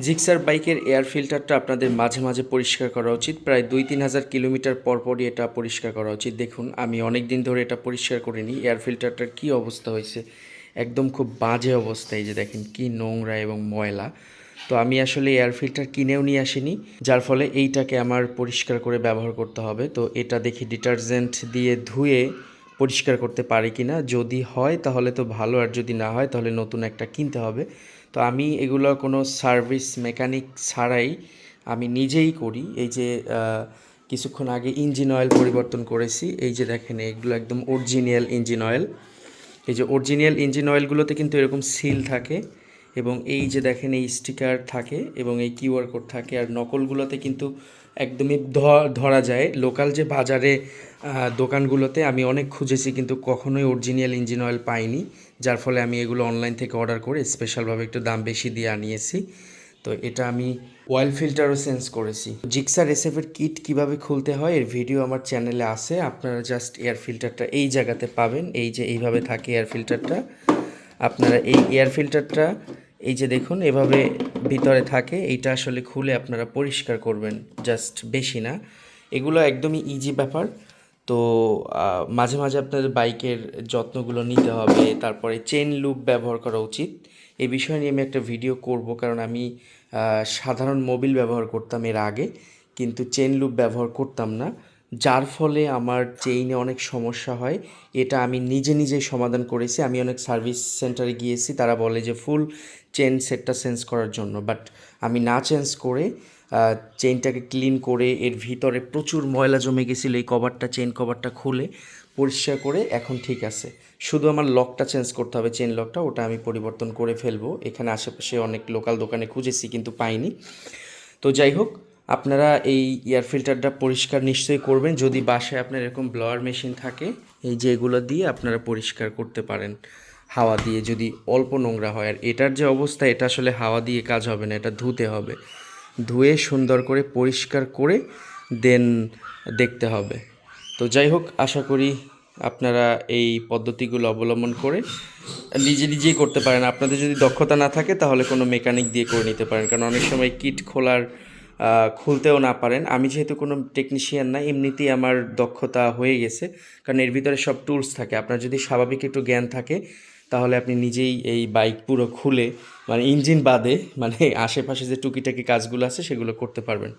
Gixxer বাইকের air ফিল্টারটা আপনাদের মাঝে মাঝে পরিষ্কার করা উচিত। প্রায় দুই তিন হাজার কিলোমিটার পর পরই এটা পরিষ্কার করা উচিত। দেখুন, আমি অনেক দিন ধরে এটা পরিষ্কার করিনি। এয়ার ফিল্টারটার কী অবস্থা হয়েছে? একদম খুব বাজে অবস্থা। এই যে দেখেন, কি নোংরা এবং ময়লা। তো আমি আসলে এয়ার ফিল্টার কিনেও নিয়ে আসিনি, যার ফলে এইটাকে আমার পরিষ্কার করে ব্যবহার করতে হবে। তো এটা দেখি ডিটারজেন্ট দিয়ে ধুয়ে পরিষ্কার করতে পারি কি না যদি হয় তাহলে তো ভালো, আর যদি না হয় তাহলে নতুন একটা কিনতে হবে। তো আমি এগুলো কোনো সার্ভিস মেকানিক ছাড়াই আমি নিজেই করি। এই যে কিছুক্ষণ আগে ইঞ্জিন অয়েল পরিবর্তন করেছি। এই যে দেখেন, এগুলো একদম অরিজিনাল ইঞ্জিন অয়েল এই যে অরিজিনাল ইঞ্জিন অয়েলগুলোতে কিন্তু এরকম সিল থাকে। এবং এই যে দেখেন এই স্টিকার থাকে এবং এই কিউআর কোড থাকে আর নকলগুলোতে কিন্তু একদমই ধরা যায়। লোকাল যে বাজারে দোকানগুলোতে আমি অনেক খুঁজেছি কিন্তু কখনোই অরিজিনাল ইঞ্জিন অয়েল পাইনি, যার ফলে আমি এগুলো অনলাইন থেকে অর্ডার করে স্পেশালভাবে একটু দাম বেশি দিয়ে আনিয়েছি। তো এটা আমি অয়েল ফিল্টারও চেঞ্জ করেছি। জিক্সার এসএফের কিট কীভাবে খুলতে হয় এর ভিডিও আমার চ্যানেলে আছে, আপনারা জাস্ট এয়ার ফিল্টারটা এই জায়গাতে পাবেন। এই যে এইভাবে থাকে এয়ার ফিল্টারটা আপনারা এই এয়ার ফিল্টারটা এই যে দেখুন, এভাবে ভিতরে থাকে, এইটা আসলে খুলে আপনারা পরিষ্কার করবেন জাস্ট বেশি না। এগুলো একদমই ইজি ব্যাপার। তো মাঝে মাঝে আপনাদের বাইকের যত্নগুলো নিতে হবে, তারপরে চেন লুপ ব্যবহার করা উচিত। এই বিষয় নিয়ে আমি একটা ভিডিও করব, কারণ আমি সাধারণ মোবিল ব্যবহার করতাম এর আগে, কিন্তু চেন লুপ ব্যবহার করতাম না। যার ফলে আমার চেইনে অনেক সমস্যা হয়। এটা আমি নিজে নিজেই সমাধান করেছি। আমি অনেক সার্ভিস সেন্টারে গিয়েছি। তারা বলে যে ফুল চেন সেটটা চেঞ্জ করার জন্য। বাট আমি না চেঞ্জ করে চেইনটাকে ক্লিন করে, এর ভিতরে প্রচুর ময়লা জমে গেছিল এই কভারটা চেন কভারটা খুলে পরিষ্কার করে এখন ঠিক আছে। শুধু আমার লকটা চেঞ্জ করতে হবে চেন লকটা ওটা আমি পরিবর্তন করে ফেলব। এখানে আশেপাশে অনেক লোকাল দোকানে খুঁজেছি কিন্তু পাইনি। তো যাই হোক আপনারা এই এয়ার ফিল্টারটা পরিষ্কার নিশ্চয়ই করবেন। যদি বাসায় আপনার এরকম ব্লোয়ার মেশিন থাকে, এই যে এগুলো দিয়ে আপনারা পরিষ্কার করতে পারেন। হাওয়া দিয়ে যদি অল্প নোংরা হয়। আর এটার যে অবস্থা, এটা আসলে হাওয়া দিয়ে কাজ হবে না, এটা ধুতে হবে। ধুয়ে সুন্দর করে পরিষ্কার করে দেন দেখতে হবে। তো যাই হোক, আশা করি আপনারা এই পদ্ধতিগুলো অবলম্বন করে নিজে নিজেই করতে পারেন। আপনাদের যদি দক্ষতা না থাকে, তাহলে কোনো মেকানিক দিয়ে করে নিতে পারেন। কারণ অনেক সময় কিট খোলার খুলতেও না পারেন। আমি যেহেতু কোনো টেকনিশিয়ান না, এমনিতেই আমার দক্ষতা হয়ে গেছে। কারণ এর ভিতরে সব টুলস থাকে। আপনার যদি স্বাভাবিক একটু জ্ঞান থাকে, তাহলে আপনি নিজেই এই বাইক পুরো খুলে মানে ইঞ্জিন বাদে মানে আশেপাশে যে টুকিটাকি কাজগুলো আছে, সেগুলো করতে পারবেন।